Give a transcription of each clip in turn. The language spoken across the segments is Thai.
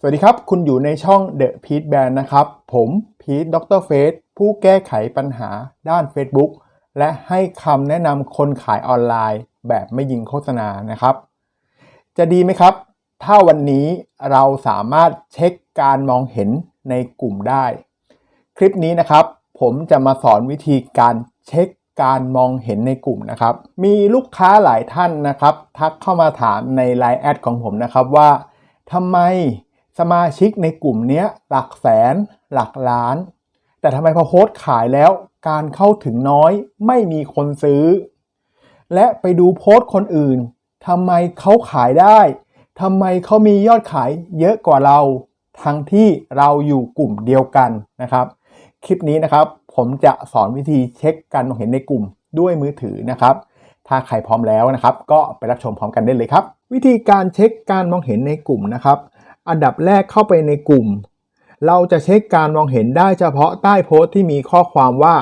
สวัสดีครับ คุณอยู่ในช่อง The p e t Band นะครับ ผมพีทดรเฟสผู้แก้ไขปัญหาด้าน Facebook และให้คำแนะนำคนขายออนไลน์ แบบไม่ยิงโฆษณานะครับ จะดีไหมครับ ถ้าวันนี้เราสามารถเช็คการมองเห็นในกลุ่มได้ คลิปนี้นะครับ ผมจะมาสอนวิธีการเช็คการมองเห็นในกลุ่มนะครับ มีลูกค้าหลายท่านนะครับ ทักเข้ามาถามใน Line แอดของผมนะครับว่าทำไม สมาชิกในกลุ่มนี้หลักแสนหลักล้าน แต่ทำไมพอโพสต์ขายแล้วการเข้าถึงน้อยไม่มีคนซื้อ และไปดูโพสต์คนอื่นทำไมเขาขายได้ทำไมเขามียอดขายเยอะกว่าเรา ทั้งที่เราอยู่กลุ่มเดียวกันนะครับ คลิปนี้นะครับ ผมจะสอนวิธีเช็คการมองเห็นในกลุ่มด้วยมือถือนะครับ ถ้าใครพร้อมแล้วนะครับ ก็ไปรับชมพร้อมกันได้เลยครับ วิธีการเช็คการมองเห็นในกลุ่มนะครับ อันดับแรกเข้าไปในกลุ่ม เราจะเช็คการมองเห็นได้เฉพาะใต้โพสต์ที่มีข้อความว่า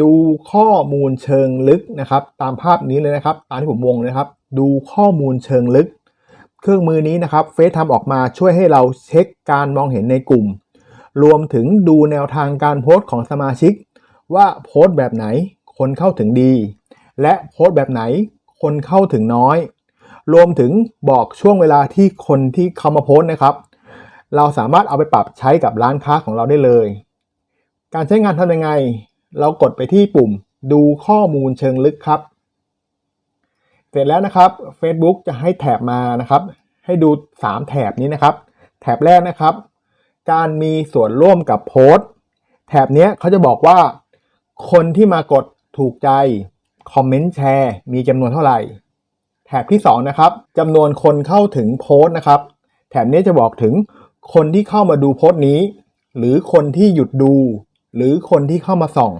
ดูข้อมูลเชิงลึกนะครับ ตามภาพนี้เลยนะครับตามที่ผมวงนะครับ ดูข้อมูลเชิงลึก เครื่องมือนี้นะครับเฟซทำออกมาช่วยให้เราเช็คการมองเห็นในกลุ่ม รวมถึงดูแนวทางการโพสต์ของสมาชิก ว่าโพสต์แบบไหนคนเข้าถึงดี และโพสต์แบบไหนคนเข้าถึงน้อย รวมถึงบอกช่วงเวลาที่คนที่เขามาโพสต์นะครับ เราสามารถเอาไปปรับใช้กับร้านค้าของเราได้เลย การใช้งานทำยังไง เรากดไปที่ปุ่มดูข้อมูลเชิงลึกครับ เสร็จแล้วนะครับ Facebook จะให้แถบมานะครับ ให้ดู 3 แถบนี้นะครับ แถบแรกนะครับ การมีส่วนร่วมกับโพสต์แถบนี้เขาจะบอกว่า คนที่มากดถูกใจ คอมเมนต์แชร์ มีจำนวนเท่าไหร่ บที่2นะครับจำนวนคนเข้าถึงโพสต์นะครับ แถบนี้จะบอกถึงคนที่เข้ามาดูโพสต์นี้ หรือคนที่หยุดดู หรือคนที่เข้ามาส่อง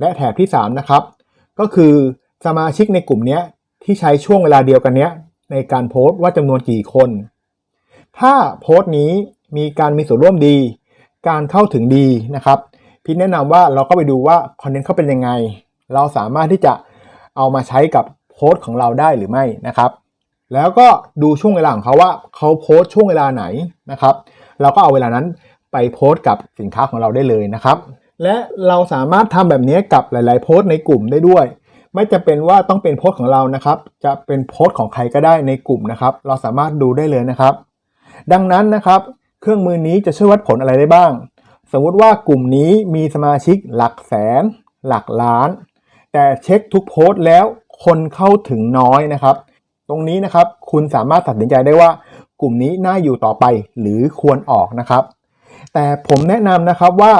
และแถบที่3นะครับ ก็คือสมาชิกในกลุ่มนี้ที่ใช้ช่วงเวลาเดียวกันนี้ในการโพสต์ว่าจำนวนกี่คน ถ้าโพสต์นี้มีการมีส่วนร่วมดี การเข้าถึงดีนะครับพี่แนะนำว่าเราก็ไปดูว่าคอนเทนต์เขาเป็นยังไง เราสามารถที่จะเอามาใช้กับ โพสต์ของเราได้หรือไม่นะครับ แล้วก็ดูช่วงเวลาของเขาว่าเขาโพสต์ช่วงเวลาไหนนะครับ เราก็เอาเวลานั้นไปโพสต์กับสินค้าของเราได้เลยนะครับ และเราสามารถทำแบบนี้กับหลาย ๆ โพสต์ในกลุ่มได้ด้วย ไม่จะเป็นว่าต้องเป็นโพสต์ของเรานะครับ จะเป็นโพสต์ของใครก็ได้ในกลุ่มนะครับ เราสามารถดูได้เลยนะครับ ดังนั้นนะครับ เครื่องมือนี้จะช่วยวัดผลอะไรได้บ้าง สมมุติว่ากลุ่มนี้มีสมาชิกหลักแสน หลักล้าน แต่เช็คทุกโพสต์แล้ว คนเข้าถึงน้อยนะครับ ตรงนี้นะครับคุณสามารถตัดสินใจได้ว่ากลุ่มนี้น่าอยู่ต่อไปหรือควรออกนะครับ แต่ผมแนะนำนะครับว่า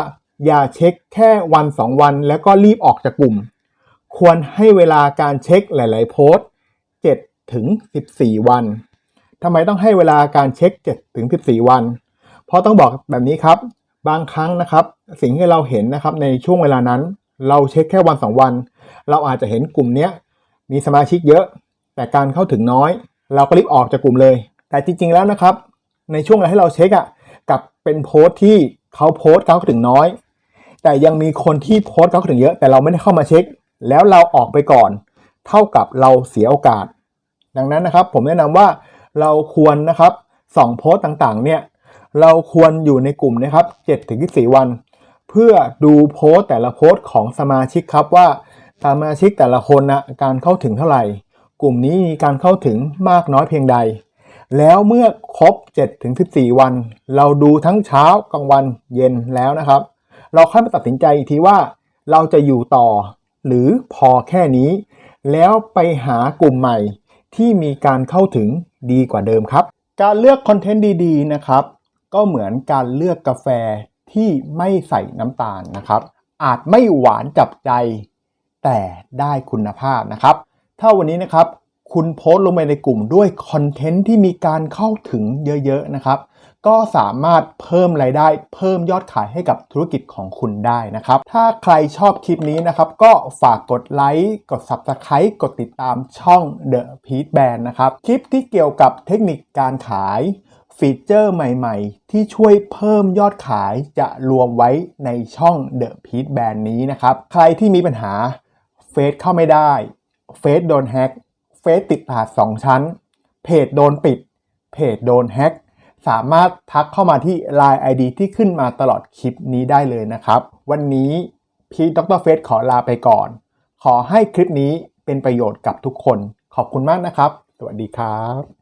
อย่าเช็คแค่วัน 2 วัน แล้วก็รีบออกจากกลุ่ม ควรให้เวลาการเช็คหลาย ๆ โพสต์7ถึง 14 วันทำไมต้องให้เวลาการเช็ค7ถึง14 วัน เพราะต้องบอกแบบนี้ครับ บางครั้งนะครับ สิ่งที่เราเห็นนะครับในช่วงเวลานั้น เราเช็คแค่วัน 2 วัน เราอาจจะเห็นกลุ่มนี้ มีสมาชิกเยอะ แต่การเข้าถึงน้อย เราก็รีบออกจากกลุ่มเลย แต่จริง ๆแล้วนะครับ ในช่วงเวลาที่เราเช็คอะ่ะกับเป็นโพสต์ที่เขาโพสต์เขาเข้าถึงน้อย แต่ยังมีคนที่โพสต์เขาเข้าถึงเยอะ แต่เราไม่ได้เข้ามาเช็ค แล้วเราออกไปก่อน เท่ากับเราเสียโอกาส ดังนั้นนะครับ ผมแนะนำว่าเราควรนะครับสองโพสต์ต่างๆ เนี่ยเราควรอยู่ในกลุ่มนะครับ7ถึง24 วัน เพื่อดูโพสต์แต่ละโพสต์ของสมาชิกครับว่า สมาชิกแต่ละคนนะการเข้าถึงเท่าไหร่ กลุ่มนี้มีการเข้าถึงมากน้อยเพียงใด แล้วเมื่อครบ7ถึง14 วัน เราดูทั้งเช้ากลางวันเย็นแล้วนะครับ เราค่อยมาตัดสินใจอีกทีว่าเราจะอยู่ต่อหรือพอแค่นี้ แล้วไปหากลุ่มใหม่ที่มีการเข้าถึงดีกว่าเดิมครับ การเลือกคอนเทนต์ดีๆนะครับ ก็เหมือนการเลือกกาแฟที่ไม่ใส่น้ำตาลนะครับ อาจไม่หวานจับใจ แต่ได้คุณภาพนะครับ ถ้าวันนี้นะครับคุณโพสต์ลงไปในกลุ่มด้วยคอนเทนต์ที่มีการเข้าถึงเยอะๆนะครับ ก็สามารถเพิ่มรายได้ เพิ่มยอดขายให้กับธุรกิจของคุณได้นะครับ ถ้าใครชอบคลิปนี้นะครับ ก็ฝากกดไลค์กด Subscribe กดติดตามช่อง The p e a t Band นะครับ คลิปที่เกี่ยวกับเทคนิคการขายฟีเจอร์ใหม่ๆ ที่ช่วยเพิ่มยอดขายจะรวมไว้ในช่อง The p e a t Band นี้นะครับ ใครที่มีปัญหา ซเข้าไม่ได้ เฟซโดนแฮ็ก เฟซติดรหัส2ชั้น เพจโดนปิด เพจโดนแฮ็ก สามารถทักเข้ามาที่ Line ID ที่ขึ้นมาตลอดคลิปนี้ได้เลยนะครับ วันนี้พีทดรเฟซขอลาไปก่อน ขอให้คลิปนี้เป็นประโยชน์กับทุกคน ขอบคุณมากนะครับ สวัสดีครับ